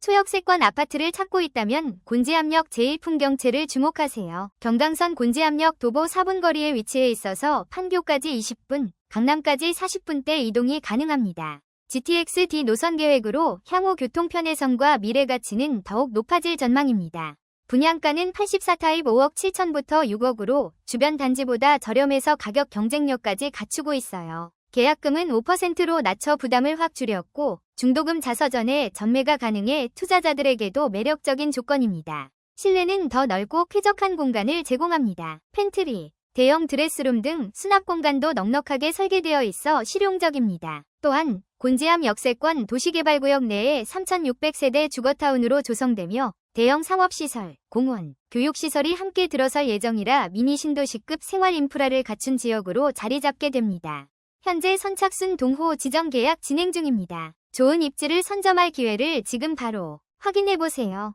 초역세권 아파트를 찾고 있다면 곤지암역 제1풍경채를 주목하세요. 경강선 곤지암역 도보 4분 거리에 위치해 있어서 판교까지 20분, 강남까지 40분대 이동이 가능합니다. GTX D 노선 계획으로 향후 교통 편의성과 미래 가치는 더욱 높아질 전망입니다. 분양가는 84타입 5억 7천부터 6억으로 주변 단지보다 저렴해서 가격 경쟁력까지 갖추고 있어요. 계약금은 5%로 낮춰 부담을 확 줄였고 중도금 자서전에 전매가 가능해 투자자들에게도 매력적인 조건입니다. 실내는 더 넓고 쾌적한 공간을 제공합니다. 팬트리, 대형 드레스룸 등 수납 공간도 넉넉하게 설계되어 있어 실용적입니다. 또한 곤지암 역세권 도시개발구역 내에 3,600세대 주거타운으로 조성되며 대형 상업시설, 공원, 교육시설이 함께 들어설 예정이라 미니 신도시급 생활 인프라를 갖춘 지역으로 자리 잡게 됩니다. 현재 선착순 동호 지정 계약 진행 중입니다. 좋은 입지를 선점할 기회를 지금 바로 확인해 보세요.